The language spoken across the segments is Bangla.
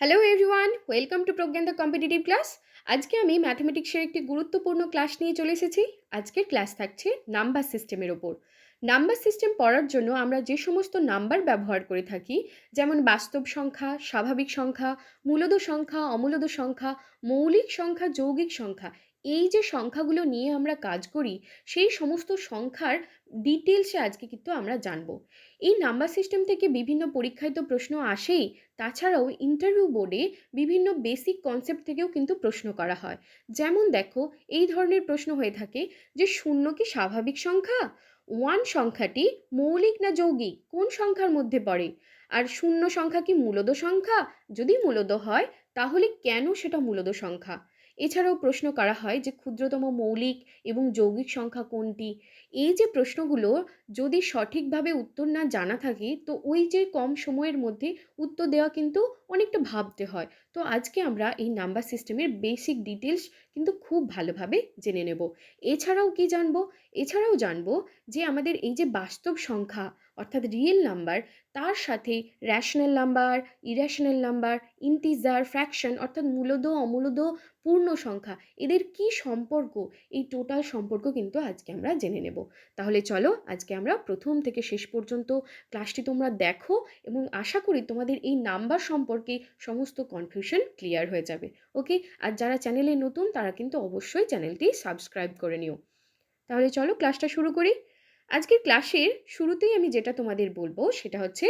Hello everyone welcome to Pragyan the competitive class আজকে আমি ম্যাথমেটিক্সের একটি গুরুত্বপূর্ণ ক্লাস নিয়ে চলে এসেছি। আজকের ক্লাস থাকছে নাম্বার সিস্টেমের ওপর নাম্বার সিস্টেম পড়ার জন্য আমরা যে সমস্ত নাম্বার ব্যবহার করে থাকি, যেমন বাস্তব সংখ্যা, স্বাভাবিক সংখ্যা, মূলদ সংখ্যা, অমূলদ সংখ্যা, মৌলিক সংখ্যা, যৌগিক সংখ্যা এই যে সংখ্যাগুলো নিয়ে আমরা কাজ করি, সেই সমস্ত সংখ্যার ডিটেলসে আজকে কিন্তু আমরা জানব। এই নাম্বার সিস্টেম থেকে বিভিন্ন পরীক্ষায় তো প্রশ্ন আসেই, তাছাড়াও ইন্টারভিউ বোর্ডে বিভিন্ন বেসিক কনসেপ্ট থেকেও কিন্তু প্রশ্ন করা হয়। যেমন দেখো, এই ধরনের প্রশ্ন হয়ে থাকে যে শূন্য কি স্বাভাবিক সংখ্যা? ওয়ান সংখ্যাটি মৌলিক না যৌগিক? কোন সংখ্যার মধ্যে পড়ে? আর শূন্য সংখ্যা কি মূলদ সংখ্যা? যদি মূলদ হয়, তাহলে কেন সেটা মূলদ সংখ্যা? এছাড়াও প্রশ্ন করা হয় যে ক্ষুদ্রতম মৌলিক এবং যৌগিক সংখ্যা কোনটি? এই যে প্রশ্নগুলো যদি সঠিকভাবে উত্তর না জানা থাকে, তো ওই যে কম সময়ের মধ্যে উত্তর দেওয়া কিন্তু অনেকটা ভাবতে হয়। তো আজকে আমরা এই নাম্বার সিস্টেমের বেসিক ডিটেলস কিন্তু খুব ভালোভাবে জেনে নেব। এছাড়াও কি জানব? এছাড়াও জানব যে আমাদের এই যে বাস্তব সংখ্যা অর্থাৎ রিয়েল নাম্বার তার সাথে rational number irrational number integer fraction অর্থাৎ মূলদ, অমূলদ, পূর্ণ সংখ্যা, এদের কি সম্পর্ক? এই টোটাল সম্পর্ক কিন্তু আজকে আমরা জেনে নেব। তাহলে চলো আজকে আমরা প্রথম থেকে শেষ পর্যন্ত ক্লাসটি তোমরা দেখো এবং আশা করি তোমাদের এই নাম্বার সম্পর্কে সমস্ত কনফিউশন ক্লিয়ার হয়ে যাবে। ওকে আর যারা চ্যানেলে নতুন, তারা কিন্তু অবশ্যই চ্যানেলটি সাবস্ক্রাইব করে নিও। তাহলে চলো ক্লাসটা শুরু করি। আজকের ক্লাসের শুরুতেই আমি যেটা তোমাদের বলব সেটা হচ্ছে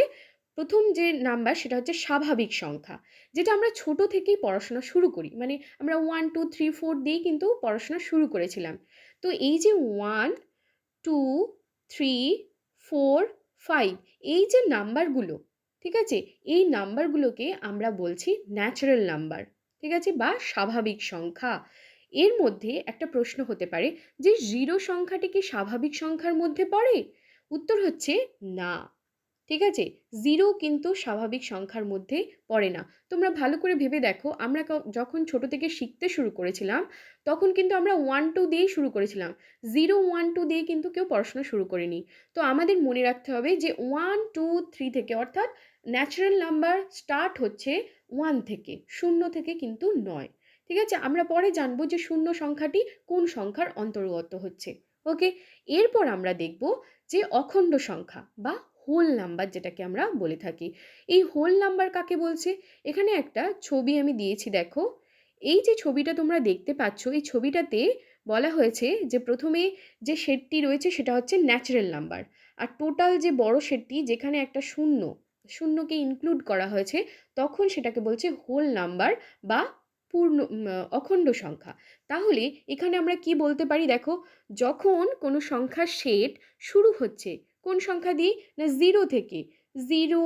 প্রথম যে নাম্বার সেটা হচ্ছে স্বাভাবিক সংখ্যা, যেটা আমরা ছোট থেকেই পড়াশোনা শুরু করি। মানে আমরা ওয়ান টু থ্রি ফোর দিয়েই কিন্তু পড়াশোনা শুরু করেছিলাম। তো এই যে one two three four five এই যে নাম্বারগুলো, ঠিক আছে? এই নাম্বারগুলোকে আমরা বলছি ন্যাচারাল নাম্বার ঠিক আছে? বা স্বাভাবিক সংখ্যা। এর মধ্যে একটা প্রশ্ন হতে পারে যে জিরো সংখ্যাটি কি স্বাভাবিক সংখ্যার মধ্যে পড়ে? উত্তর হচ্ছে না। ঠিক আছে? জিরো কিন্তু স্বাভাবিক সংখ্যার মধ্যে পড়ে না। তোমরা ভালো করে ভেবে দেখো, আমরা যখন ছোট থেকে শিখতে শুরু করেছিলাম, তখন কিন্তু আমরা ওয়ান টু দিয়েই শুরু করেছিলাম। জিরো ওয়ান টু দিয়ে কিন্তু কেউ পড়াশোনা শুরু করেনি। তো আমাদের মনে রাখতে হবে যে ওয়ান টু থ্রি থেকে, অর্থাৎ ন্যাচারাল নাম্বার স্টার্ট হচ্ছে ওয়ান থেকে, শূন্য থেকে কিন্তু নয়। ঠিক আছে? আমরা পরে জানব যে শূন্য সংখ্যাটি কোন সংখ্যার অন্তর্গত হচ্ছে। ওকে? এরপর আমরা দেখব যে অখণ্ড সংখ্যা বা হোল নাম্বার যেটাকে আমরা বলে থাকি। এই হোল নাম্বার কাকে বলছে? এখানে একটা ছবি আমি দিয়েছি, দেখো। এই যে ছবিটা তোমরা দেখতে পাচ্ছ, এই ছবিটাতে বলা হয়েছে যে প্রথমে যে শেডটি রয়েছে সেটা হচ্ছে ন্যাচারাল নাম্বার আর টোটাল যে বড় শেডটি যেখানে একটা শূন্য, শূন্যকে ইনক্লুড করা হয়েছে, তখন সেটাকে বলছে হোল নাম্বার বা পূর্ণ অখণ্ড সংখ্যা। তাহলে এখানে আমরা কি বলতে পারি দেখো? যখন কোনো সংখ্যা সেট শুরু হচ্ছে, কোন সংখ্যা দিয়ে? না জিরো থেকে। Zero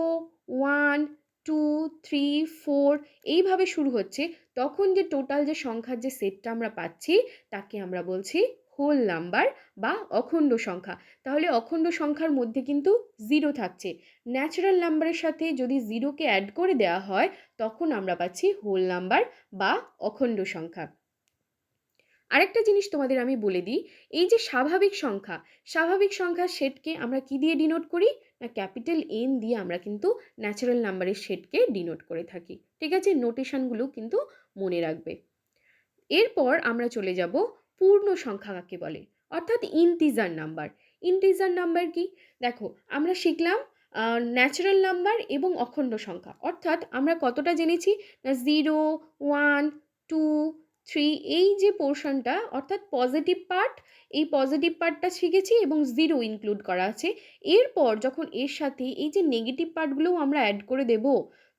one two three four এইভাবে শুরু হচ্ছে, তখন যে টোটাল যে সংখ্যার যে সেটটা আমরা পাচ্ছি, তাকে আমরা বলছি হোল নাম্বার বা অখণ্ড সংখ্যা। তাহলে অখণ্ড সংখ্যার মধ্যে কিন্তু জিরো থাকছে। ন্যাচারাল নাম্বারের সাথে যদি জিরোকে অ্যাড করে দেওয়া হয়, তখন আমরা পাচ্ছি হোল নাম্বার বা অখণ্ড সংখ্যা। আরেকটা জিনিস তোমাদের আমি বলে দিই, এই যে স্বাভাবিক সংখ্যা, স্বাভাবিক সংখ্যার সেটকে আমরা কি দিয়ে ডিনোট করি? না ক্যাপিটাল এন দিয়ে আমরা কিন্তু ন্যাচারাল নাম্বারের সেটকে ডিনোট করে থাকি। ঠিক আছে? নোটেশনগুলো কিন্তু মনে রাখবে। এরপর আমরা চলে যাব পূর্ণ সংখ্যা কাকে বলে? অর্থাৎ ইন্টিজার নাম্বার ইন্টিজার নাম্বার কি? দেখো, আমরা শিখলাম ন্যাচারাল নাম্বার এবং অখণ্ড সংখ্যা। অর্থাৎ আমরা কতটা জেনেছি? না জিরো ওয়ান টু থ্রি এই যে পোর্শনটা অর্থাৎ পজিটিভ পার্ট এই পজিটিভ পার্টটা শিখেছি এবং জিরো ইনক্লুড করা আছে। এরপর যখন এর সাথে এই যে নেগেটিভ পার্টগুলোও আমরা অ্যাড করে দেব,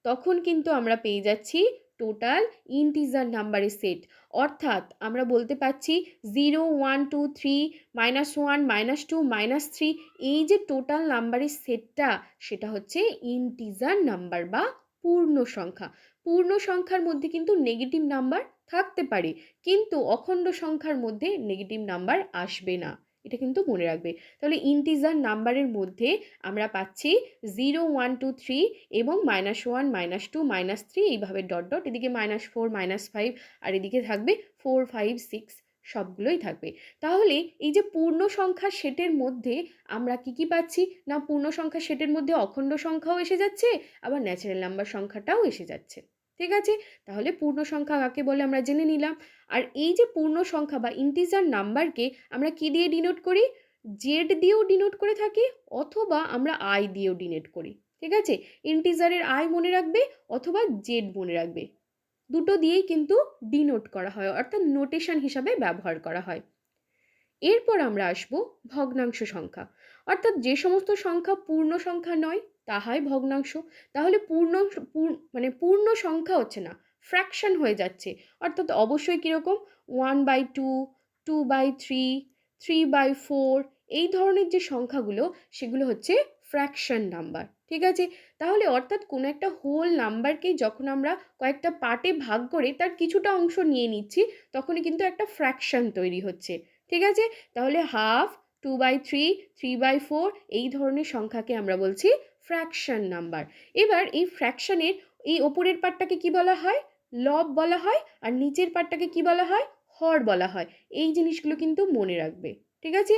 তখন কিন্তু আমরা পেয়ে যাচ্ছি টোটাল ইন্টিজার নাম্বারের সেট। অর্থাৎ আমরা বলতে পারছি zero, one, two, three, minus one, minus two, minus three, এই যে টোটাল নাম্বারের সেটটা, সেটা হচ্ছে ইন্টিজার নাম্বার বা পূর্ণ সংখ্যা। পূর্ণ সংখ্যার মধ্যে কিন্তু নেগেটিভ নাম্বার থাকতে পারে, কিন্তু অখণ্ড সংখ্যার মধ্যে নেগেটিভ নাম্বার আসবে না। এটা কিন্তু মনে রাখবে। তাহলে ইন্টিজার নাম্বারের মধ্যে আমরা পাচ্ছি জিরো ওয়ান টু থ্রি এবং minus one minus two minus three এইভাবে ডট ডট এদিকে মাইনাস ফোর মাইনাস ফাইভ আর এদিকে থাকবে ফোর ফাইভ সিক্স সবগুলোই থাকবে। তাহলে এই যে পূর্ণ সংখ্যা সেটের মধ্যে আমরা কি কি পাচ্ছি? না পূর্ণ সংখ্যা সেটের মধ্যে অখণ্ড সংখ্যাও এসে যাচ্ছে, আবার ন্যাচারাল নাম্বার সংখ্যাটাও এসে যাচ্ছে। ঠিক আছে? তাহলে পূর্ণ সংখ্যা কাকে বলে আমরা জেনে নিলাম। আর এই যে পূর্ণ সংখ্যা বা ইন্টিজার নাম্বারকে আমরা কি দিয়ে ডিনোট করি? জেড দিয়েও ডিনোট করে থাকি অথবা আমরা আই দিয়েও ডিনোট করি। ঠিক আছে? ইন্টিজারের আই মনে রাখবে অথবা জেড মনে রাখবে। দুটো দিয়েই কিন্তু ডিনোট করা হয়, অর্থাৎ নোটেশন হিসাবে ব্যবহার করা হয়। এরপর আমরা আসব ভগ্নাংশ সংখ্যা। অর্থাৎ যে সমস্ত সংখ্যা পূর্ণ সংখ্যা নয় তাহাই ভগ্নাংশ। তাহলে পূর্ণ মানে পূর্ণ সংখ্যা হচ্ছে না ফ্র্যাকশন হয়ে যাচ্ছে। অর্থাৎ অবশ্যই কীরকম? One by two two by three three by four এই ধরনের যে সংখ্যাগুলো, সেগুলো হচ্ছে ফ্র্যাকশন নাম্বার ঠিক আছে? তাহলে অর্থাৎ কোনো একটা হোল নাম্বারকে যখন আমরা কয়েকটা পার্টে ভাগ করে তার কিছুটা অংশ নিয়ে নিচ্ছি, তখনই কিন্তু একটা ফ্র্যাকশন তৈরি হচ্ছে। ঠিক আছে? তাহলে half two by three three by four এই ধরনের সংখ্যাকে আমরা বলছি ফ্র্যাকশন নাম্বার। এবার এই ফ্র্যাকশনের এই ওপরের পার্টটাকে কি বলা হয়? লব বলা হয় আর নিচের পার্টটাকে কি বলা হয়? হর বলা হয়। এই জিনিসগুলো কিন্তু মনে রাখবে। ঠিক আছে?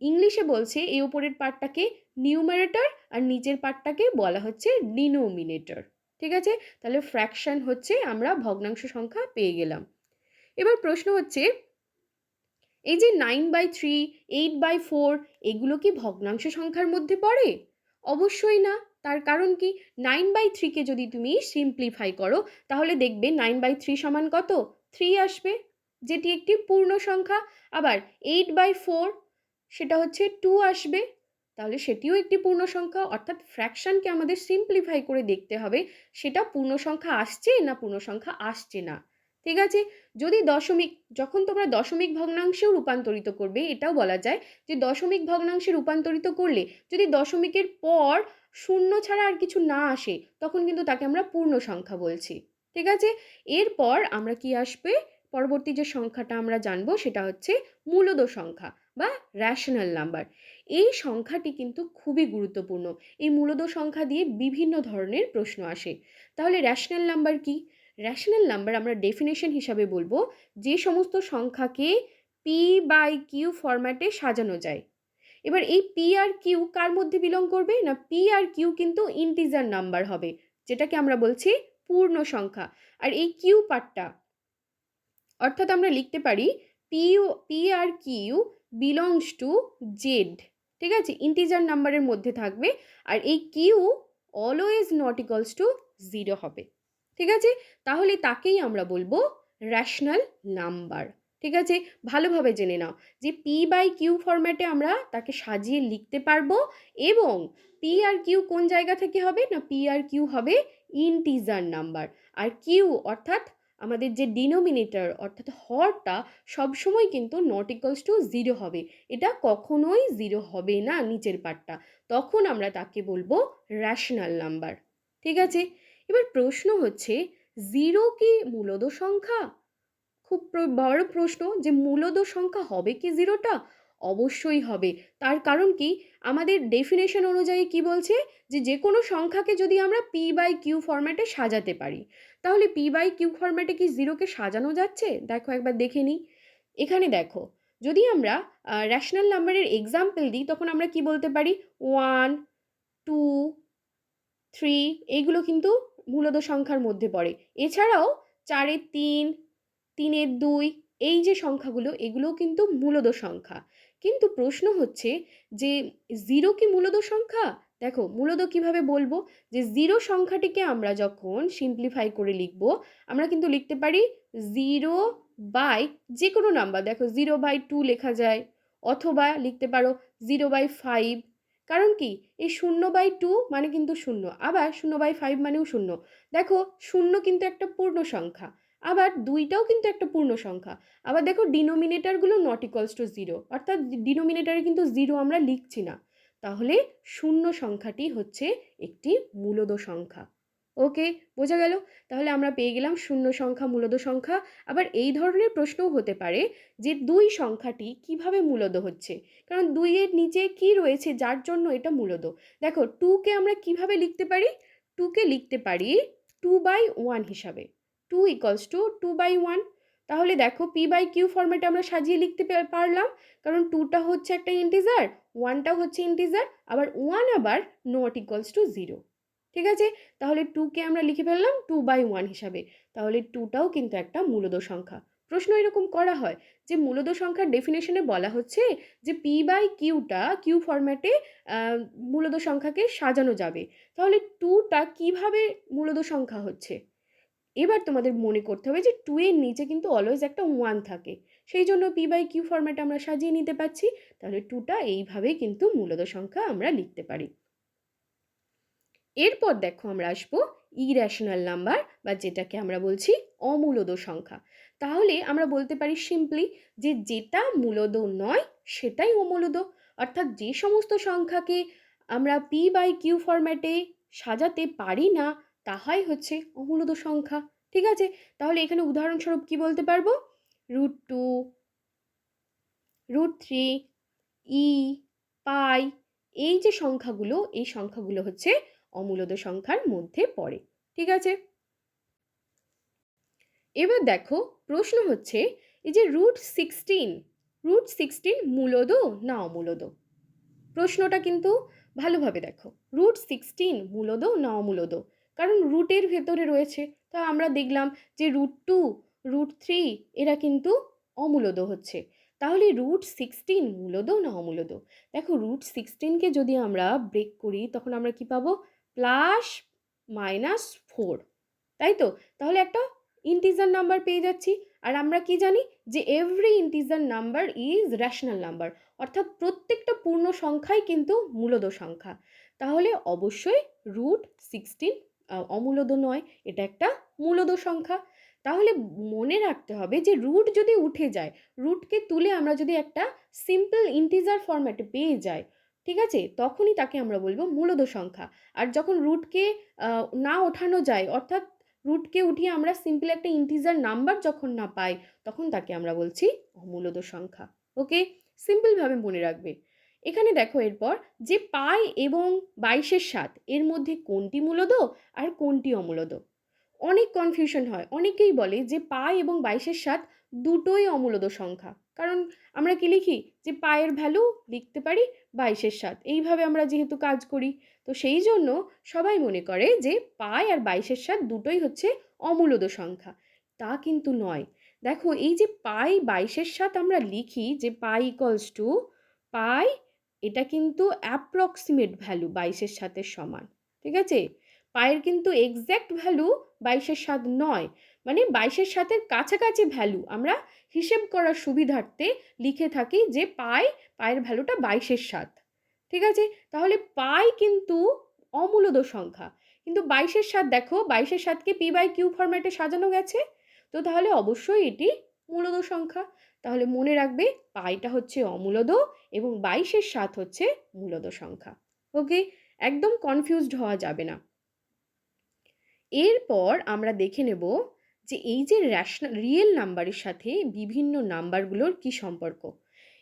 ইংলিশে বলছে এই ওপরের পার্টটাকে নিউমারেটর আর নিচের পার্টটাকে বলা হচ্ছে ডিনোমিনেটর। ঠিক আছে? তাহলে ফ্র্যাকশন হচ্ছে আমরা ভগ্নাংশ সংখ্যা পেয়ে গেলাম। এবার প্রশ্ন হচ্ছে, এই যে nine by three, eight by four, এগুলো কি ভগ্নাংশ সংখ্যার মধ্যে পড়ে? অবশ্যই না। তার কারণ কি? নাইন বাই থ্রিকে যদি তুমি সিম্পলিফাই করো, তাহলে দেখবে নাইন বাই থ্রি সমান কত? থ্রি আসবে। যেটি একটি পূর্ণ সংখ্যা। আবার এইট বাই ফোর সেটা হচ্ছে টু আসবে। তাহলে সেটিও একটি পূর্ণ সংখ্যা। অর্থাৎ ফ্র্যাকশানকে আমাদের সিম্পলিফাই করে দেখতে হবে, সেটা পূর্ণ সংখ্যা আসছে না পূর্ণ সংখ্যা আসছে না। ঠিক আছে? যদি দশমিক, যখন তোমরা দশমিক ভগ্নাংশেও রূপান্তরিত করবে, এটাও বলা যায় যে দশমিক ভগ্নাংশে রূপান্তরিত করলে যদি দশমিকের পর শূন্য ছাড়া আর কিছু না আসে, তখন কিন্তু তাকে আমরা পূর্ণ সংখ্যা বলছি। ঠিক আছে? এরপর আমরা কি আসবে? পরবর্তী যে সংখ্যাটা আমরা জানব সেটা হচ্ছে মূলদ সংখ্যা বা র্যাশনাল নাম্বার এই সংখ্যাটি কিন্তু খুবই গুরুত্বপূর্ণ। এই মূলদ সংখ্যা দিয়ে বিভিন্ন ধরনের প্রশ্ন আসে। তাহলে র্যাশনাল নাম্বার কি? র্যাশনাল নাম্বার আমরা ডেফিনেশন হিসাবে বলব, যে সমস্ত সংখ্যাকে পি বাই কিউ ফরম্যাটে সাজানো যায়। এবার এই পি আর কিউ কার মধ্যে বিলং করবে? না পি আর কিউ কিন্তু ইন্টিজার নাম্বার হবে, যেটাকে আমরা বলছি পূর্ণ সংখ্যা। আর এই কিউ পার্টটা অর্থাৎ আমরা লিখতে পারি পি পি আর কিউ বিলংস টু জেড ঠিক আছে? ইন্টিজার নাম্বারের মধ্যে থাকবে, আর এই Q always not equals to zero হবে। ঠিক আছে? তাহলে তাকেই আমরা বলব র্যাশনাল নাম্বার ঠিক আছে? ভালোভাবে জেনে নাও যে পি বাই কিউ ফরম্যাটে আমরা তাকে সাজিয়ে লিখতে পারব এবং পি আর কিউ কোন জায়গা থেকে হবে? না পি আর কিউ হবে ইন্টিজার নাম্বার আর কিউ অর্থাৎ আমাদের যে ডিনোমিনেটর অর্থাৎ হরটা সবসময় কিন্তু নট ইকলস টু জিরো হবে। এটা কখনোই জিরো হবে না নিচের পার্টটা তখন আমরা তাকে বলব র্যাশনাল নাম্বার ঠিক আছে? এবার প্রশ্ন হচ্ছে জিরো কি মূলদ সংখ্যা? খুব বড় প্রশ্ন যে মূলদ সংখ্যা হবে কি জিরোটা অবশ্যই হবে। তার কারণ কি? আমাদের ডেফিনেশন অনুযায়ী কি বলছে? যে যে কোনো সংখ্যাকে যদি আমরা পি বাই কিউ ফরম্যাটে সাজাতে পারি, তাহলে পি বাই কিউ ফরম্যাটে কি জিরোকে সাজানো যাচ্ছে? দেখো একবার দেখে নিই। এখানে দেখো, যদি আমরা র্যাশনাল নাম্বারের এক্সাম্পল দিই, তখন আমরা কি বলতে পারি? ওয়ান টু থ্রি এইগুলো কিন্তু মূলত সংখ্যার মধ্যে পড়ে। এছাড়াও চারের তিন তিনের দুই, এই যে সংখ্যাগুলো, এগুলোও কিন্তু মূলদ সংখ্যা। কিন্তু প্রশ্ন হচ্ছে যে, জিরো কি মূলদ সংখ্যা? দেখো মূলত কীভাবে বলব? যে, জিরো সংখ্যাটিকে আমরা যখন সিম্পলিফাই করে লিখব, আমরা কিন্তু লিখতে পারি জিরো বাই যে কোনো নাম্বার। দেখো, জিরো বাই টু লেখা যায়, অথবা লিখতে পারো জিরো বাই ফাইভ কারণ কি? এই শূন্য বাই টু মানে কিন্তু শূন্য, আবার শূন্য বাই ফাইভ মানেও শূন্য। দেখো, শূন্য কিন্তু একটা পূর্ণ সংখ্যা, আবার দুইটাও কিন্তু একটা পূর্ণ সংখ্যা। আবার দেখো ডিনোমিনেটারগুলো নট ইকলস টু জিরো অর্থাৎ ডিনোমিনেটারে কিন্তু জিরো আমরা লিখছি না। তাহলে শূন্য সংখ্যাটি হচ্ছে একটি মূলদ সংখ্যা। ওকে, বোঝা গেল। তাহলে আমরা পেয়ে গেলাম শূন্য সংখ্যা, মূলদ সংখ্যা। আবার এই ধরনের প্রশ্নও হতে পারে যে দুই সংখ্যাটি কীভাবে মূলদ হচ্ছে? কারণ দুইয়ের নিচে কি রয়েছে যার জন্য এটা মূলদ? দেখো, টুকে আমরা কীভাবে লিখতে পারি? টুকে লিখতে পারি টু বাই ওয়ান হিসাবে। Two equals two two by one. তাহলে দেখো, পি বাই কিউ ফর্মেটে আমরা সাজিয়ে লিখতে পারলাম। কারণ টুটা হচ্ছে একটা ইন্টিজার, ওয়ানটাও হচ্ছে ইন্টিজার। আবার ওয়ান আবার নট ইকলস টু জিরো। ঠিক আছে? তাহলে টুকে আমরা লিখে ফেললাম টু বাই ওয়ান হিসাবে। তাহলে টুটাও কিন্তু একটা মূলদ সংখ্যা। প্রশ্ন এরকম করা হয় যে মূলদ সংখ্যার ডেফিনেশনে বলা হচ্ছে যে পি বাই কিউটা কিউ ফরম্যাটে মূলদ সংখ্যাকে সাজানো যাবে। তাহলে টুটা কীভাবে মূলদ সংখ্যা হচ্ছে? এবার তোমাদের মনে করতে হবে যে টু এর নিচে কিন্তু অলওয়েজ একটা ওয়ান থাকে। সেই জন্য পি বাই কিউ ফরম্যাটে আমরা সাজিয়ে নিতে পারছি। তাহলে টুটা এইভাবেই কিন্তু মূলদ সংখ্যা আমরা লিখতে পারি। এরপর দেখো আমরা আসব ইরেশনাল নাম্বার বা যেটাকে আমরা বলছি অমূলদ সংখ্যা। তাহলে আমরা বলতে পারি সিম্পলি যে যেটা মূলদ নয় সেটাই অমূলদ। অর্থাৎ যে সমস্ত সংখ্যাকে আমরা পি বাই কিউ ফরম্যাটে সাজাতে পারি না, তাহাই হচ্ছে অমূলদ সংখ্যা। ঠিক আছে? তাহলে এখানে উদাহরণস্বরূপ কি বলতে পারব? Root two root three E pi এই যে সংখ্যাগুলো, এই সংখ্যাগুলো হচ্ছে অমূলদ সংখ্যার মধ্যে পড়ে। ঠিক আছে? এবার দেখো, প্রশ্ন হচ্ছে, এই যে রুট সিক্সটিন রুট সিক্সটিন মূলদ না অমূলদ? প্রশ্নটা কিন্তু ভালোভাবে দেখো রুট সিক্সটিন মূলদ না অমূলদ? কারণ রুটের ভেতরে রয়েছে, তা আমরা দেখলাম যে রুট টু রুট থ্রি এরা কিন্তু অমূলদ হচ্ছে। তাহলে রুট সিক্সটিন মূলদ না অমূলদ? দেখো রুট সিক্সটিনকে যদি আমরা ব্রেক করি, তখন আমরা কি পাবো? প্লাস মাইনাস ফোর তাই তো? তাহলে একটা ইন্টিজার নাম্বার পেয়ে যাচ্ছি। আর আমরা কি জানি যে every integer number is rational number অর্থাৎ প্রত্যেকটা পূর্ণ সংখ্যাই কিন্তু মূলদ সংখ্যা। তাহলে অবশ্যই রুট সিক্সটিন অমূলদ নয়, এটা একটা মূলদ সংখ্যা। তাহলে মনে রাখতে হবে যে রুট যদি উঠে যায় রুটকে তুলে আমরা যদি একটা সিম্পল ইন্টিজার ফরম্যাটে পেয়ে যাই ঠিক আছে? তখনই তাকে আমরা বলব মূলদ সংখ্যা। আর যখন রুটকে না ওঠানো যায়, অর্থাৎ রুটকে উঠিয়ে আমরা সিম্পল একটা ইন্টিজার নাম্বার যখন না পাই, তখন তাকে আমরা বলছি অমূলদ সংখ্যা। ওকে সিম্পলভাবে মনে রাখবে। এখানে দেখো এরপর যে পাই এবং বাইশের সাত, এর মধ্যে কোনটি মূলদ আর কোনটি অমূলদ? অনেক কনফিউশন হয়। অনেকেই বলে যে পাই এবং বাইশের সাত দুটোই অমূলদ সংখ্যা। কারণ আমরা কি লিখি? যে পায়ের ভ্যালু লিখতে পারি বাইশের সাত। এইভাবে আমরা যেহেতু কাজ করি, তো সেই জন্য সবাই মনে করে যে পায় আর বাইশের সাত দুটোই হচ্ছে অমূলদ সংখ্যা। তা কিন্তু নয়। দেখো, এই যে পাই বাইশের সাত আমরা লিখি যে পাই ইকলস টু পাই, এটা কিন্তু অ্যাপ্রক্সিমেট ভ্যালু বাইশের সাথের সমান। ঠিক আছে? পায়ের কিন্তু এক্স্যাক্ট ভ্যালু বাইশের সাত নয়। মানে বাইশের সাথের কাছাকাছি ভ্যালু আমরা হিসেব করার সুবিধার্থে লিখে থাকি যে পাই পায়ের ভ্যালুটা বাইশের সাত। ঠিক আছে? তাহলে পাই কিন্তু অমূলদ সংখ্যা। কিন্তু বাইশের সাত দেখো, বাইশের সাতকে পি বাই কিউ ফরম্যাটে সাজানো গেছে। তো তাহলে অবশ্যই এটি মূলদ সংখ্যা। তাহলে মনে রাখবে পাইটা হচ্ছে অমূলদ এবং বাইশের সাত হচ্ছে মূলদ সংখ্যা। ওকে একদম কনফিউজড হওয়া যাবে না। এরপর আমরা দেখে নেব যে এই যে র্যাশনাল রিয়েল নাম্বারের সাথে বিভিন্ন নাম্বারগুলোর কি সম্পর্ক?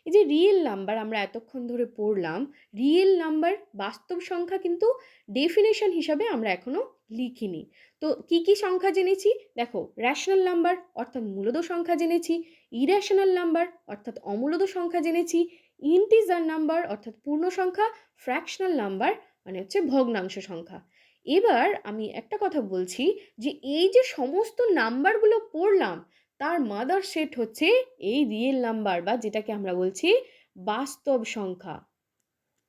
এই যে রিয়েল নাম্বার আমরা এতক্ষণ ধরে পড়লাম রিয়েল নাম্বার বাস্তব সংখ্যা কিন্তু ডেফিনেশন হিসাবে আমরা এখনও লিখিনি। তো কি কি সংখ্যা জেনেছি? দেখো র্যাশনাল নাম্বার অর্থাৎ মূলদ সংখ্যা জেনেছি ইরেশনাল নাম্বার অর্থাৎ অমূলদ সংখ্যা জেনেছি ইন্টিজার নাম্বার অর্থাৎ পূর্ণ সংখ্যা ফ্র্যাকশনাল নাম্বার মানে হচ্ছে ভগ্নাংশ সংখ্যা। এবার আমি একটা কথা বলছি যে, এই যে সমস্ত নাম্বারগুলো পড়লাম, তার মাদার সেট হচ্ছে এই রিয়েল নাম্বার বা যেটাকে আমরা বলছি বাস্তব সংখ্যা।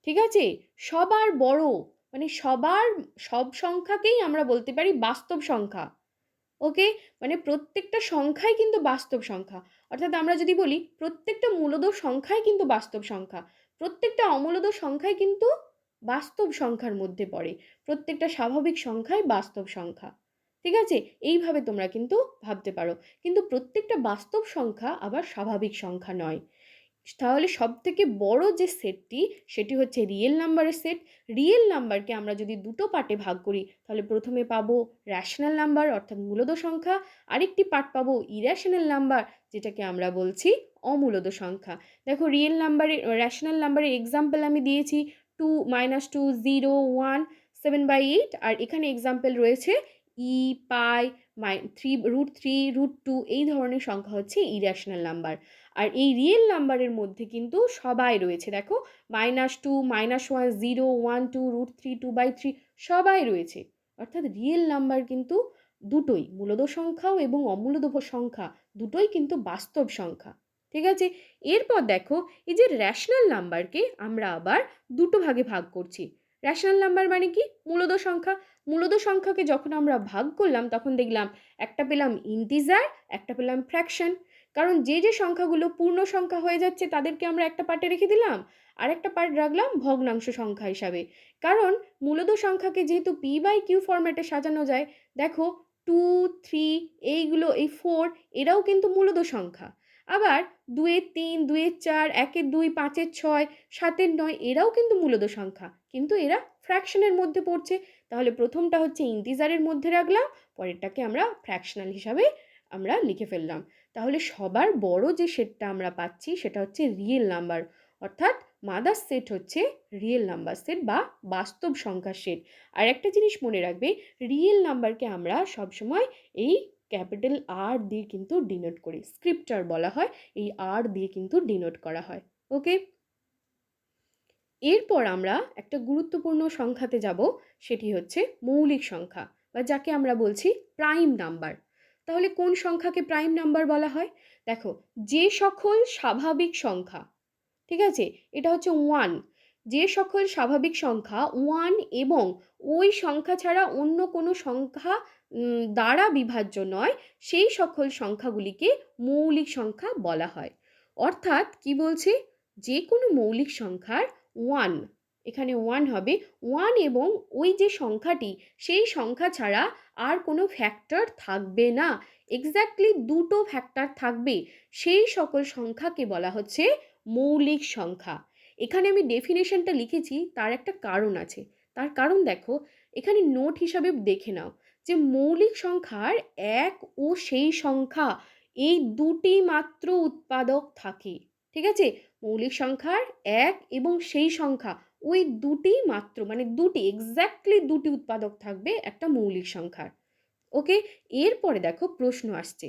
ঠিক আছে? সবার বড় মানে সবার, সব সংখ্যাকেই আমরা বলতে পারি বাস্তব সংখ্যা। ওকে? মানে প্রত্যেকটা সংখ্যাই কিন্তু বাস্তব সংখ্যা। অর্থাৎ আমরা যদি বলি প্রত্যেকটা মূলদ সংখ্যাই কিন্তু বাস্তব সংখ্যা। প্রত্যেকটা অমূলদ সংখ্যাই কিন্তু বাস্তব সংখ্যার মধ্যে পড়ে। প্রত্যেকটা স্বাভাবিক সংখ্যাই বাস্তব সংখ্যা। ঠিক আছে? এইভাবে তোমরা কিন্তু ভাবতে পারো। কিন্তু প্রত্যেকটা বাস্তব সংখ্যা আবার স্বাভাবিক সংখ্যা নয়। তাহলে সব থেকে বড় যে সেটটি, সেটি হচ্ছে রিয়েল নাম্বারের সেট রিয়েল নাম্বারকে আমরা যদি দুটো পার্টে ভাগ করি, তাহলে প্রথমে পাবো র্যাশনাল নাম্বার অর্থাৎ মূলদ সংখ্যা। আরেকটি পার্ট পাবো ইর্যাশনাল নাম্বার যেটাকে আমরা বলছি অমূলদ সংখ্যা। দেখো রিয়েল নাম্বারে র্যাশনাল নাম্বারের এক্সাম্পল আমি দিয়েছি। Two minus two zero one seven by eight আর এখানে এক্সাম্পল রয়েছে ই পাই মাই three root three root two এই ধরনের সংখ্যা হচ্ছে ইরেশনাল নাম্বার আর এই রিয়েল নাম্বারের মধ্যে কিন্তু সবাই রয়েছে। দেখো minus two minus one zero one two root three two by three সবাই রয়েছে। অর্থাৎ রিয়েল নাম্বার কিন্তু দুটোই মূলদ সংখ্যাও এবং অমূলদ সংখ্যা দুটোই কিন্তু বাস্তব সংখ্যা। ঠিক আছে? এরপর দেখো, এই যে র্যাশনাল নাম্বারকে আমরা আবার দুটো ভাগে ভাগ করছি। র্যাশনাল নাম্বার মানে কি? মূলদ সংখ্যা। মূলদ সংখ্যাকে যখন আমরা ভাগ করলাম, তখন দেখলাম একটা পেলাম ইন্টিজার একটা পেলাম ফ্র্যাকশন কারণ যে যে সংখ্যাগুলো পূর্ণ সংখ্যা হয়ে যাচ্ছে, তাদেরকে আমরা একটা পার্টে রেখে দিলাম আর একটা পার্ট রাখলাম ভগ্নাংশ সংখ্যা হিসাবে। কারণ মূলদ সংখ্যাকে যেহেতু পি বাই কিউ ফরম্যাটে সাজানো যায়, দেখো টু থ্রি এইগুলো, এই ফোর এরাও কিন্তু মূলদ সংখ্যা। আবার দুয়ের তিন দুয়ের চার, একের দুই, পাঁচের ছয়, সাতের নয়, এরাও কিন্তু মূলত সংখ্যা। কিন্তু এরা ফ্র্যাকশনের মধ্যে পড়ছে। তাহলে প্রথমটা হচ্ছে ইন্টিজারের মধ্যে রাখলাম, পরেরটাকে আমরা ফ্র্যাকশনাল হিসাবে আমরা লিখে ফেললাম। তাহলে সবার বড় যে সেটটা আমরা পাচ্ছি সেটা হচ্ছে রিয়েল নাম্বার। অর্থাৎ মাদার সেট হচ্ছে রিয়েল নাম্বার সেট বা বাস্তব সংখ্যার সেট। আর একটা জিনিস মনে রাখবে, রিয়েল নাম্বারকে আমরা সবসময় এই ক্যাপিটাল আর দিয়ে কিন্তু ডিনোট করি। স্ক্রিপ্টার বলা হয়, এই আর দিয়ে কিন্তু ডিনোট করা হয়। ওকে এরপর আমরা একটা গুরুত্বপূর্ণ সংখ্যাতে যাব, সেটি হচ্ছে মৌলিক সংখ্যা, বা যাকে আমরা বলছি প্রাইম নাম্বার তাহলে কোন সংখ্যাকে প্রাইম নাম্বার বলা হয়? দেখো, যে সকল স্বাভাবিক সংখ্যা, ঠিক আছে? এটা হচ্ছে ওয়ান যে সকল স্বাভাবিক সংখ্যা ওয়ান এবং ওই সংখ্যা ছাড়া অন্য কোনো সংখ্যা দ্বারা বিভাজ্য নয়, সেই সকল সংখ্যাগুলিকে মৌলিক সংখ্যা বলা হয়। অর্থাৎ কি বলছে? যে কোনো মৌলিক সংখ্যার ওয়ান এখানে ওয়ান হবে। ওয়ান এবং ওই যে সংখ্যাটি, সেই সংখ্যা ছাড়া আর কোনো ফ্যাক্টর থাকবে না। এক্স্যাক্টলি দুটো ফ্যাক্টর থাকবে। সেই সকল সংখ্যাকে বলা হচ্ছে মৌলিক সংখ্যা। এখানে আমি ডেফিনেশনটা লিখেছি, তার একটা কারণ আছে। তার কারণ দেখো, এখানে নোট হিসাবে দেখে নাও। যে মৌলিক সংখ্যার এক ও সেই সংখ্যা, এই দুটি মাত্র উৎপাদক থাকে, ঠিক আছে? মৌলিক সংখ্যার এক এবং সেই সংখ্যা, ওই দুটি মাত্র মানে দুটি এক্স্যাক্টলি দুটি উৎপাদক থাকবে একটা মৌলিক সংখ্যার। ওকে? এরপরে দেখো প্রশ্ন আসছে,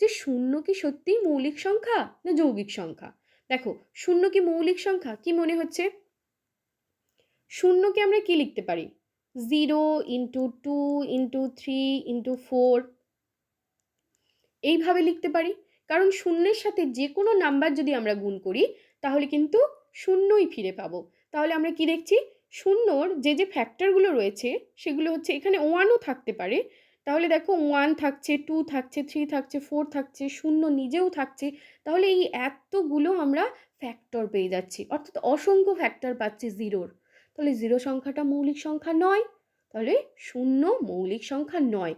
যে শূন্য কি সত্যিই মৌলিক সংখ্যা না যৌগিক সংখ্যা? দেখো, শূন্য কি মৌলিক সংখ্যা? কি মনে হচ্ছে? শূন্যকে আমরা কি লিখতে পারি? Zero into two into three into four এইভাবে লিখতে পারি। কারণ শূন্যের সাথে যে কোনো নাম্বার যদি আমরা গুণ করি, তাহলে কিন্তু শূন্যই ফিরে পাবো। তাহলে আমরা কি দেখছি? শূন্যর যে যে ফ্যাক্টরগুলো রয়েছে, সেগুলো হচ্ছে এখানে ওয়ানও থাকতে পারে। তাহলে দেখো ওয়ান থাকছে টু থাকছে থ্রি থাকছে ফোর থাকছে, শূন্য নিজেও থাকছে। তাহলে এই এতগুলো আমরা ফ্যাক্টর পেয়ে যাচ্ছি। অর্থাৎ অসংখ্য ফ্যাক্টর পাচ্ছি জিরোর তাহলে জিরো সংখ্যাটা মৌলিক সংখ্যা নয়, তাহলে শূন্য মৌলিক সংখ্যা নয়।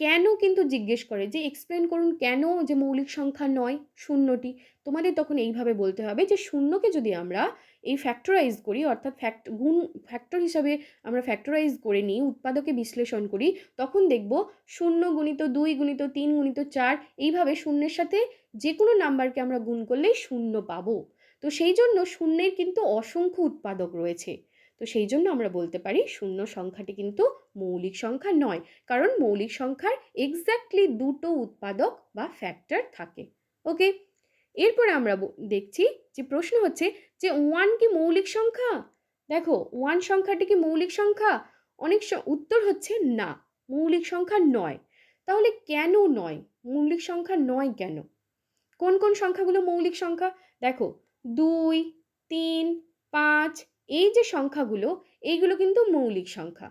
কেন কিন্তু জিজ্ঞেস করে যে এক্সপ্লেন করুন কেন যে মৌলিক সংখ্যা নয়, শূন্যটি? তোমাদের তখন এইভাবে বলতে হবে যে শূন্যকে যদি আমরা এই ফ্যাক্টরাইজ করি, অর্থাৎ ফ্যাক্ট গুণ ফ্যাক্টর হিসাবে আমরা ফ্যাক্টরাইজ করে নিই, উৎপাদকে বিশ্লেষণ করি, তখন দেখব শূন্য গুণিত দুই গুণিত তিন গুণিত চার, এইভাবে শূন্যের সাথে যে কোনো নাম্বারকে আমরা গুণ করলেই শূন্য পাবো। তো সেই জন্য শূন্যের কিন্তু অসংখ্য উৎপাদক রয়েছে। তো সেই জন্য আমরা বলতে পারি শূন্য সংখ্যাটি কিন্তু মৌলিক সংখ্যা নয়, কারণ মৌলিক সংখ্যার এক্স্যাক্টলি দুটো উৎপাদক বা ফ্যাক্টর থাকে। ওকে? এরপরে আমরা দেখছি যে প্রশ্ন হচ্ছে যে ওয়ান কি মৌলিক সংখ্যা? দেখো ওয়ান সংখ্যাটি কি মৌলিক সংখ্যা? অনেক উত্তর হচ্ছে না, মৌলিক সংখ্যা নয়। তাহলে কেন নয়? মৌলিক সংখ্যা নয় কেন? কোন কোন সংখ্যাগুলো মৌলিক সংখ্যা? দেখো দুই, তিন, পাঁচ, এই যে সংখ্যাগুলো, এইগুলো কিন্তু মৌলিক সংখ্যা।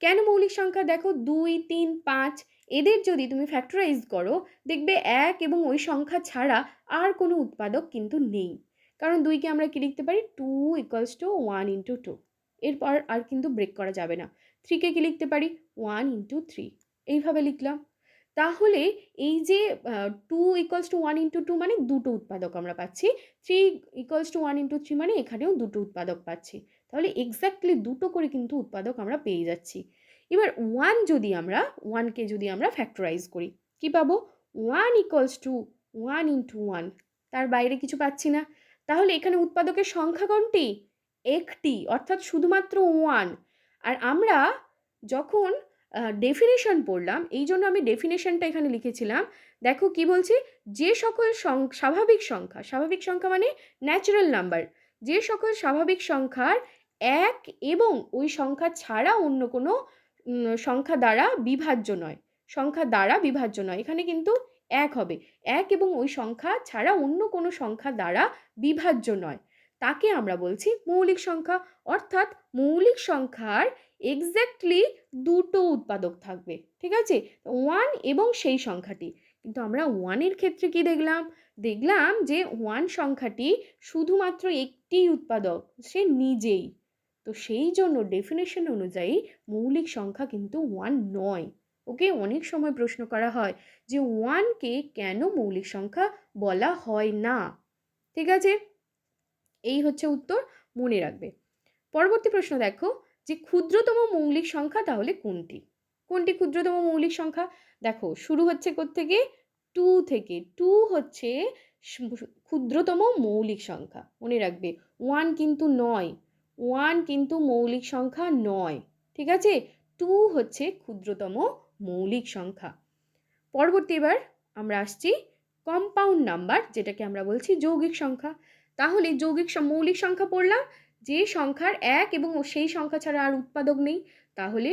কেন মৌলিক সংখ্যা? দেখো, দুই, তিন, পাঁচ, এদের যদি তুমি ফ্যাক্টরাইজ করো, দেখবে এক এবং ওই সংখ্যা ছাড়া আর কোনো উৎপাদক কিন্তু নেই। কারণ দুইকে আমরা কী লিখতে পারি? Two equals to one into two এরপর আর কিন্তু ব্রেক করা যাবে না। থ্রিকে কি লিখতে পারি? ওয়ান ইন্টু থ্রি এইভাবে লিখলাম। তাহলে এই যে two equals to one into two মানে দুটো উৎপাদক আমরা পাচ্ছি। Three equals to one into three মানে এখানেও দুটো উৎপাদক পাচ্ছি। তাহলে এক্স্যাক্টলি দুটো করে কিন্তু উৎপাদক আমরা পেয়ে যাচ্ছি। এবার ওয়ান যদি আমরা ওয়ানকে যদি আমরা ফ্যাক্টরাইজ করি, কি পাবো? One equals to one into one তার বাইরে কিছু পাচ্ছি না। তাহলে এখানে উৎপাদকের সংখ্যা কোনটি? একটি, অর্থাৎ শুধুমাত্র ওয়ান আর আমরা যখন ডেফিনেশন পড়লাম। এই জন্য আমি ডেফিনেশনটা এখানে লিখেছিলাম। দেখো কি বলছি? যে সকল স্বাভাবিক সংখ্যা স্বাভাবিক সংখ্যা মানে ন্যাচারাল নাম্বার যে সকল স্বাভাবিক সংখ্যার এক এবং ওই সংখ্যা ছাড়া অন্য কোনো সংখ্যা দ্বারা বিভাজ্য নয়। সংখ্যা দ্বারা বিভাজ্য নয়। এখানে কিন্তু এক হবে। এক এবং ওই সংখ্যা ছাড়া অন্য কোনো সংখ্যা দ্বারা বিভাজ্য নয়। তাকে আমরা বলছি মৌলিক সংখ্যা। অর্থাৎ মৌলিক সংখ্যার এক্স্যাক্টলি দুটো উৎপাদক থাকবে, ঠিক আছে? ওয়ান এবং সেই সংখ্যাটি। কিন্তু আমরা ওয়ানের ক্ষেত্রে কি দেখলাম? দেখলাম যে ওয়ান সংখ্যাটি শুধুমাত্র একটি উৎপাদক, সে নিজেই। তো সেই জন্য ডেফিনেশন অনুযায়ী মৌলিক সংখ্যা কিন্তু ওয়ান নয়। ওকে? অনেক সময় প্রশ্ন করা হয় যে ওয়ানকে কেন মৌলিক সংখ্যা বলা হয় না? ঠিক আছে? এই হচ্ছে উত্তর, মনে রাখবে। পরবর্তী প্রশ্ন দেখো। যে ক্ষুদ্রতম মৌলিক সংখ্যা তাহলে কোনটি? কোনটি ক্ষুদ্রতম মৌলিক সংখ্যা? দেখো, শুরু হচ্ছে থেকে টু থেকে। টু হচ্ছে ক্ষুদ্রতম মৌলিক সংখ্যা। মনে রাখবে ওয়ান কিন্তু নয়। ওয়ান কিন্তু মৌলিক সংখ্যা নয়। ঠিক আছে? টু হচ্ছে ক্ষুদ্রতম মৌলিক সংখ্যা। পরবর্তী এবার আমরা আসছি কম্পাউন্ড নাম্বার যেটাকে আমরা বলছি যৌগিক সংখ্যা। তাহলে যৌগিক মৌলিক সংখ্যা পড়লাম। যে সংখ্যার এক এবং সেই সংখ্যা ছাড়া আর উৎপাদক নেই, তাহলে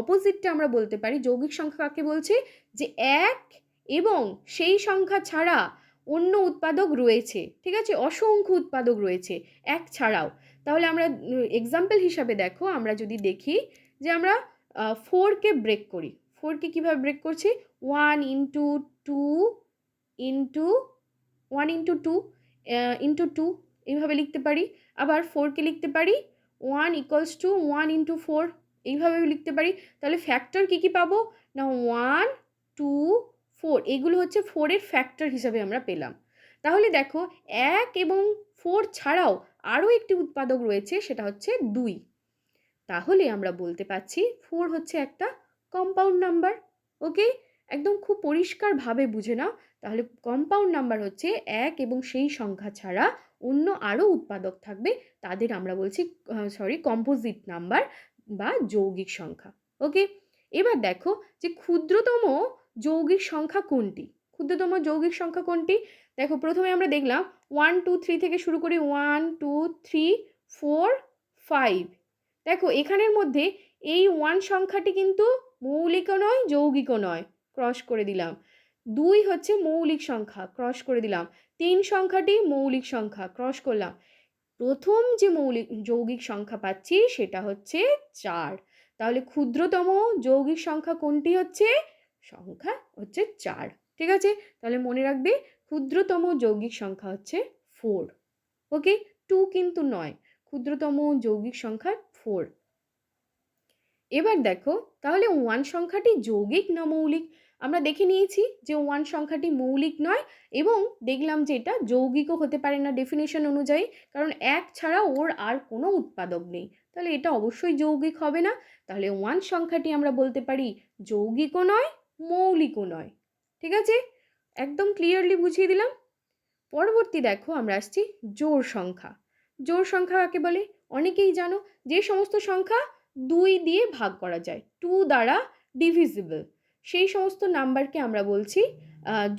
অপোজিটটা আমরা বলতে পারি। যৌগিক সংখ্যা কাকে বলছে? যে এক এবং সেই সংখ্যা ছাড়া অন্য উৎপাদক রয়েছে, ঠিক আছে? অসংখ্য উৎপাদক রয়েছে, এক ছাড়াও। তাহলে আমরা এক্সাম্পল হিসাবে দেখো, আমরা যদি দেখি যে আমরা ফোরকে ব্রেক করি। ফোরকে কীভাবে ব্রেক করছি? One into two into one into two into two এইভাবে লিখতে পারি। আবার ফোরকে লিখতে পারি? One equals to one into four এইভাবে লিখতে পারি। তাহলে ফ্যাক্টর কী কী পাবো? না ওয়ান টু ফোর এগুলো হচ্ছে ফোরের ফ্যাক্টর হিসাবে আমরা পেলাম। তাহলে দেখো, এক এবং ফোর ছাড়াও আরও একটি উৎপাদক রয়েছে, সেটা হচ্ছে দুই। তাহলে আমরা বলতে পারছি ফোর হচ্ছে একটা কম্পাউন্ড নাম্বার ওকে একদম খুব পরিষ্কারভাবে বুঝে নাও। তাহলে কম্পাউন্ড নাম্বার হচ্ছে এক এবং সেই সংখ্যা ছাড়া অন্য আরও উৎপাদক থাকবে, তাদের আমরা বলছি সরি কম্পোজিট নাম্বার বা যৌগিক সংখ্যা ওকে এবার দেখো যে ক্ষুদ্রতম যৌগিক সংখ্যা কোনটি? ক্ষুদ্রতম যৌগিক সংখ্যা কোনটি? দেখো প্রথমে আমরা দেখলাম ওয়ান টু থ্রি থেকে শুরু করি one two three four five দেখো এখানের মধ্যে এই ওয়ান সংখ্যাটি কিন্তু মৌলিকও নয়, যৌগিকও নয়। ক্রস করে দিলাম। দুই হচ্ছে মৌলিক সংখ্যা ক্রস করে দিলাম। তিন সংখ্যাটি মৌলিক সংখ্যা ক্রস করলাম। প্রথম যে মৌলিক, যৌগিক সংখ্যা পাচ্ছি সেটা হচ্ছে চার। তাহলে ক্ষুদ্রতম যৌগিক সংখ্যা কোনটি হচ্ছে? সংখ্যা হচ্ছে চার। ঠিক আছে? তাহলে মনে রাখবে ক্ষুদ্রতম যৌগিক সংখ্যা হচ্ছে ফোর ওকে টু কিন্তু নয়। ক্ষুদ্রতম যৌগিক সংখ্যা ফোর এবার দেখো, তাহলে ওয়ান সংখ্যাটি যৌগিক না মৌলিক? আমরা দেখে নিয়েছি যে ওয়ান সংখ্যাটি মৌলিক নয় এবং দেখলাম যে এটা যৌগিকও হতে পারে না ডেফিনেশন অনুযায়ী, কারণ এক ছাড়া ওর আর কোনো উৎপাদক নেই। তাহলে এটা অবশ্যই যৌগিক হবে না। তাহলে ওয়ান সংখ্যাটি আমরা বলতে পারি যৌগিকও নয়, মৌলিকও নয়। ঠিক আছে? একদম ক্লিয়ারলি বুঝিয়ে দিলাম। পরবর্তী দেখো আমরা আসছি জোর সংখ্যা। জোর সংখ্যা কাকে বলে? অনেকেই জানো যে সমস্ত সংখ্যা দুই দিয়ে ভাগ করা যায় টু দ্বারা ডিভিজিবল সেই সমস্ত নাম্বারকে আমরা বলছি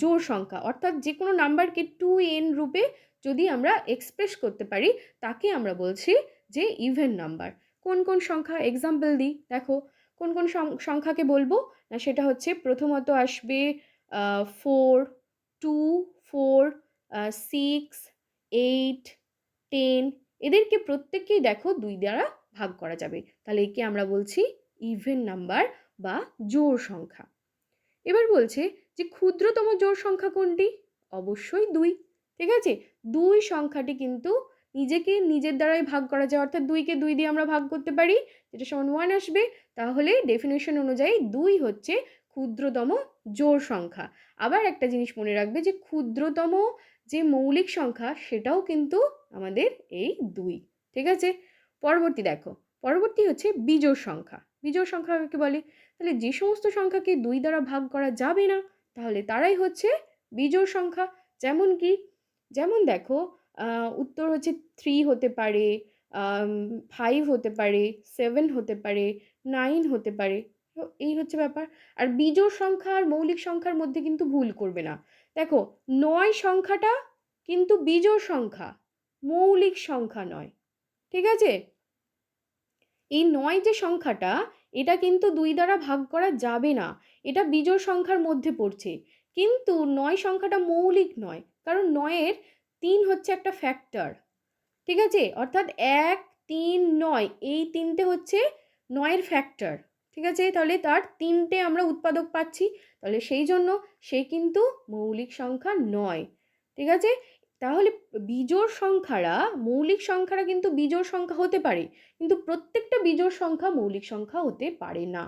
জোর সংখ্যা। অর্থাৎ যে কোনো নাম্বারকে টু এন রূপে যদি আমরা এক্সপ্রেস করতে পারি, তাকে আমরা বলছি যে ইভেন নাম্বার কোন কোন সংখ্যা এক্সাম্পল দিই? দেখো, কোন কোন সংখ্যাকে বলব? না, সেটা হচ্ছে প্রথমত আসবে four two four six eight ten এদেরকে প্রত্যেককেই দেখো দুই দ্বারা ভাগ করা যাবে। তাহলে একে আমরা বলছি ইভেন নাম্বার বা জোড় সংখ্যা। এবার বলছে যে ক্ষুদ্রতম জোড় সংখ্যা কোনটি? অবশ্যই দুই। ঠিক আছে? দুই সংখ্যাটি কিন্তু নিজেকে নিজের দ্বারাই ভাগ করা যায়। অর্থাৎ দুইকে দুই দিয়ে আমরা ভাগ করতে পারি। যেটা সমান ওয়ান আসবে। তাহলে ডেফিনেশন অনুযায়ী দুই হচ্ছে ক্ষুদ্রতম জোড় সংখ্যা। আবার একটা জিনিস মনে রাখবে যে ক্ষুদ্রতম যে মৌলিক সংখ্যা, সেটাও কিন্তু আমাদের এই দুই। ঠিক আছে? পরবর্তী দেখো। পরবর্তী হচ্ছে বিজোড় সংখ্যা। বিজোড় সংখ্যা কাকে বলে, তাহলে যে সমস্ত সংখ্যাকে দুই দ্বারা ভাগ করা যাবে না, তাহলে তারাই হচ্ছে বিজোড় সংখ্যা। যেমন কি, যেমন দেখো উত্তর হচ্ছে থ্রি হতে পারে ফাইভ হতে পারে সেভেন হতে পারে নাইন হতে পারে। তো এই হচ্ছে ব্যাপার। আর বিজোড় সংখ্যা আর মৌলিক সংখ্যার মধ্যে কিন্তু ভুল করবে না। দেখো, নয় সংখ্যাটা কিন্তু বিজোড় সংখ্যা, মৌলিক সংখ্যা নয়। ঠিক আছে? এই নয় যে সংখ্যাটা, এটা কিন্তু দুই দ্বারা ভাগ করা যাবে না। এটা বিজোড় সংখ্যার মধ্যে পড়ছে। কিন্তু নয় সংখ্যাটা মৌলিক নয়, কারণ নয়ের তিন হচ্ছে একটা ফ্যাক্টর ঠিক আছে? অর্থাৎ এক, তিন, নয়, এই তিনটে হচ্ছে নয়ের ফ্যাক্টর ঠিক আছে? তাহলে তার তিনটে আমরা উৎপাদক পাচ্ছি। তাহলে সেই জন্য সে কিন্তু মৌলিক সংখ্যা নয়, ঠিক আছে? তাহলে বিজোড় সংখ্যারা মৌলিক সংখ্যারা কিন্তু বিজোড় সংখ্যা হতে পারে, কিন্তু প্রত্যেকটা বিজোড় সংখ্যা মৌলিক সংখ্যা হতে পারে না।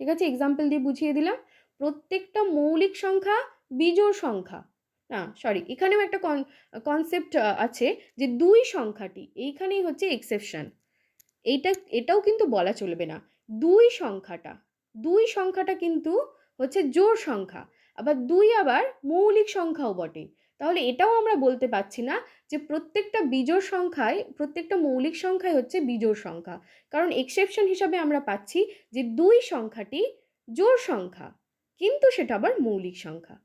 ঠিক আছে? এক্সাম্পল দিয়ে বুঝিয়ে দিলাম। প্রত্যেকটা মৌলিক সংখ্যা বিজোড় সংখ্যা। না সরি এখানেও একটা কনসেপ্ট আছে যে দুই সংখ্যাটি, এইখানেই হচ্ছে এক্সেপশন এইটা, এটাও কিন্তু বলা চলবে না। দুই সংখ্যাটা দুই সংখ্যাটা কিন্তু হচ্ছে জোড় সংখ্যা। আবার দুই আবার মৌলিক সংখ্যাও বটে। তাহলে এটাও আমরা বলতে পারছি না যে প্রত্যেকটা বিজোড় সংখ্যায়, প্রত্যেকটা মৌলিক সংখ্যাই হচ্ছে বিজোড় সংখ্যা। কারণ এক্সেপশন হিসাবে আমরা পাচ্ছি যে দুই সংখ্যাটি জোড় সংখ্যা, কিন্তু সেটা আবার মৌলিক সংখ্যা।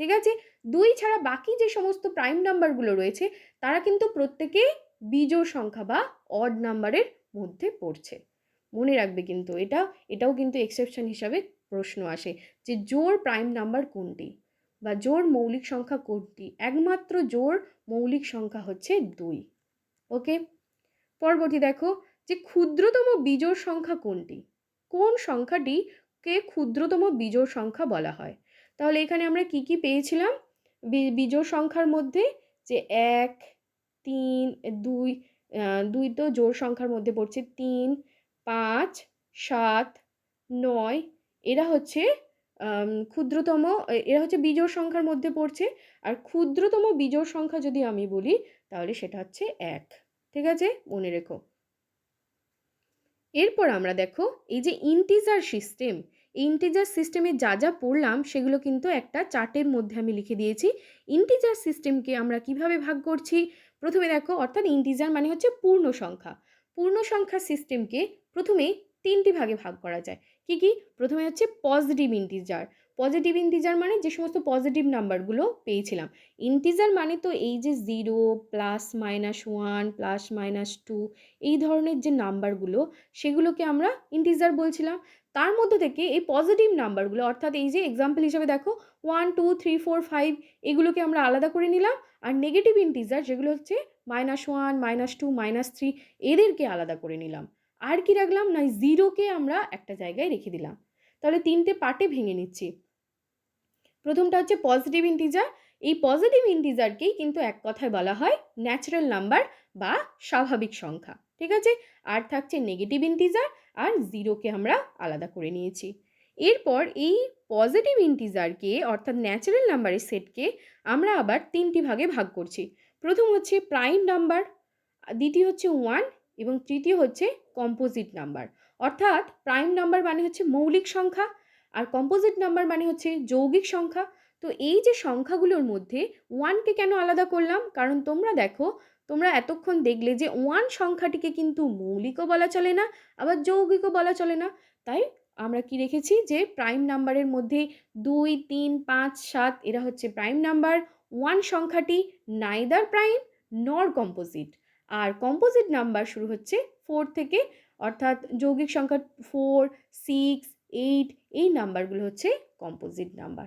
ঠিক আছে? দুই ছাড়া বাকি যে সমস্ত প্রাইম নাম্বারগুলো রয়েছে, তারা কিন্তু প্রত্যেকে বিজোড় সংখ্যা বা অড নাম্বারের মধ্যে পড়ছে। মনে রাখবে কিন্তু এটা, এটাও কিন্তু এক্সেপশন হিসাবে প্রশ্ন আসে যে জোর প্রাইম নাম্বার কোনটি? বা জোর মৌলিক সংখ্যা কোনটি? একমাত্র জোর মৌলিক সংখ্যা হচ্ছে দুই। ওকে? পরবর্তী দেখো যে ক্ষুদ্রতম বিজোড় সংখ্যা কোনটি? কোন সংখ্যাটিকে ক্ষুদ্রতম বিজোড় সংখ্যা বলা হয়? তাহলে এখানে আমরা কি কি পেয়েছিলাম? বিজোড় সংখ্যার মধ্যে যে এক, তিন, দুই দুই তো জোড় সংখ্যার মধ্যে পড়ছে তিন, পাঁচ, সাত, নয়, এরা হচ্ছে ক্ষুদ্রতম এরা হচ্ছে বিজোড় সংখ্যার মধ্যে পড়ছে। আর ক্ষুদ্রতম বিজোড় সংখ্যা যদি আমি বলি, তাহলে সেটা হচ্ছে এক। ঠিক আছে? মনে রেখো। এরপর আমরা দেখো, এই যে ইন্টিজার সিস্টেম ইন্টিজার সিস্টেমে যা যা পড়লাম, সেগুলো কিন্তু একটা চার্টের মধ্যে আমি লিখে দিয়েছি। ইন্টিজার সিস্টেমকে আমরা কীভাবে ভাগ করছি? প্রথমে দেখো, অর্থাৎ ইন্টিজার মানে হচ্ছে পূর্ণ সংখ্যা। পূর্ণ সংখ্যা সিস্টেমকে প্রথমে তিনটি ভাগে ভাগ করা যায়। কি কি? প্রথমে হচ্ছে পজিটিভ ইন্টিজার পজিটিভ ইন্টিজার মানে যে সমস্ত পজিটিভ নাম্বারগুলো পেয়েছিলাম। ইন্টিজার মানে তো এই যে zero plus minus one plus minus two এই ধরনের যে নাম্বারগুলো সেগুলোকে আমরা ইন্টিজার বলছিলাম। তার মধ্যে থেকে এই পজিটিভ নাম্বারগুলো অর্থাৎ এই যে এক্সাম্পল হিসাবে দেখো one two three four five এগুলোকে আমরা আলাদা করে নিলাম। আর নেগেটিভ ইন্টিজার যেগুলো হচ্ছে minus one minus two minus three এদেরকে আলাদা করে নিলাম। আর কি রাখলাম? না জিরোকে আমরা একটা জায়গায় রেখে দিলাম। তাহলে তিনটে পার্টে ভেঙে নিচ্ছি। প্রথমটা হচ্ছে পজিটিভ ইন্টিজার এই পজিটিভ ইন্টিজারকেই কিন্তু এক কথায় বলা হয় ন্যাচারাল নাম্বার বা স্বাভাবিক সংখ্যা। ঠিক আছে? আর থাকছে নেগেটিভ ইন্টিজার আর জিরোকে আমরা আলাদা করে নিয়েছি। এরপর এই পজিটিভ ইন্টিজারকে অর্থাৎ ন্যাচারাল নাম্বারের সেটকে আমরা আবার তিনটি ভাগে ভাগ করছি। প্রথম হচ্ছে প্রাইম নাম্বার দ্বিতীয় হচ্ছে ওয়ান এবং তৃতীয় হচ্ছে কম্পোজিট নাম্বার অর্থাৎ প্রাইম নাম্বার মানে হচ্ছে মৌলিক সংখ্যা আর কম্পোজিট নাম্বার মানে হচ্ছে যৌগিক সংখ্যা। তো এই যে সংখ্যাগুলোর মধ্যে ওয়ানকে কেন আলাদা করলাম? কারণ তোমরা দেখো, তোমরা এতক্ষণ দেখলে যে ওয়ান সংখ্যাটিকে কিন্তু মৌলিকও বলা চলে না, আবার যৌগিকও বলা চলে না। তাই আমরা কি রেখেছি যে প্রাইম নাম্বারের মধ্যে দুই, তিন, পাঁচ, সাত, এরা হচ্ছে প্রাইম নাম্বার ওয়ান সংখ্যাটি নাইদার প্রাইম নর কম্পোজিট আর কম্পোজিট নাম্বার শুরু হচ্ছে ফোর থেকে, অর্থাৎ যৌগিক সংখ্যা ফোর সিক্স এইট এই নাম্বারগুলো হচ্ছে কম্পোজিট নাম্বার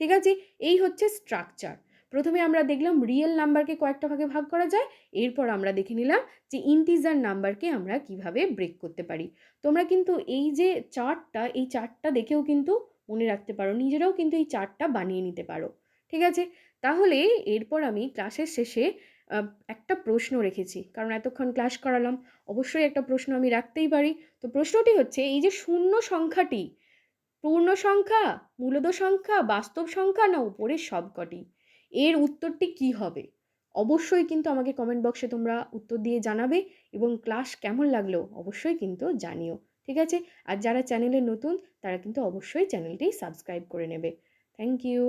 ঠিক আছে? এই হচ্ছে স্ট্রাকচার প্রথমে আমরা দেখলাম রিয়েল নাম্বারকে কয়েকটা ভাগে ভাগ করা যায়। এরপর আমরা দেখে নিলাম যে ইন্টিজার নাম্বারকে আমরা কীভাবে ব্রেক করতে পারি। তোমরা কিন্তু এই যে চার্টটা, এই চার্টটা দেখেও কিন্তু মনে রাখতে পারো, নিজেরাও কিন্তু এই চার্টটা বানিয়ে নিতে পারো। ঠিক আছে? তাহলে এরপর আমি ক্লাসের শেষে একটা প্রশ্ন রেখেছি। কারণ এতক্ষণ ক্লাস করালাম, অবশ্যই একটা প্রশ্ন আমি রাখতেই পারি। তো প্রশ্নটি হচ্ছে, এই যে শূন্য সংখ্যাটি, পূর্ণ সংখ্যা, মূলদ সংখ্যা, বাস্তব সংখ্যা না উপরের সবকটি? এর উত্তরটি কি হবে? অবশ্যই কিন্তু আমাকে কমেন্ট বক্সে তোমরা উত্তর দিয়ে জানাবে এবং ক্লাস কেমন লাগল অবশ্যই কিন্তু জানিও, ঠিক আছে? আর যারা চ্যানেলে নতুন, তারা কিন্তু অবশ্যই চ্যানেলটি সাবস্ক্রাইব করে নেবে। Thank you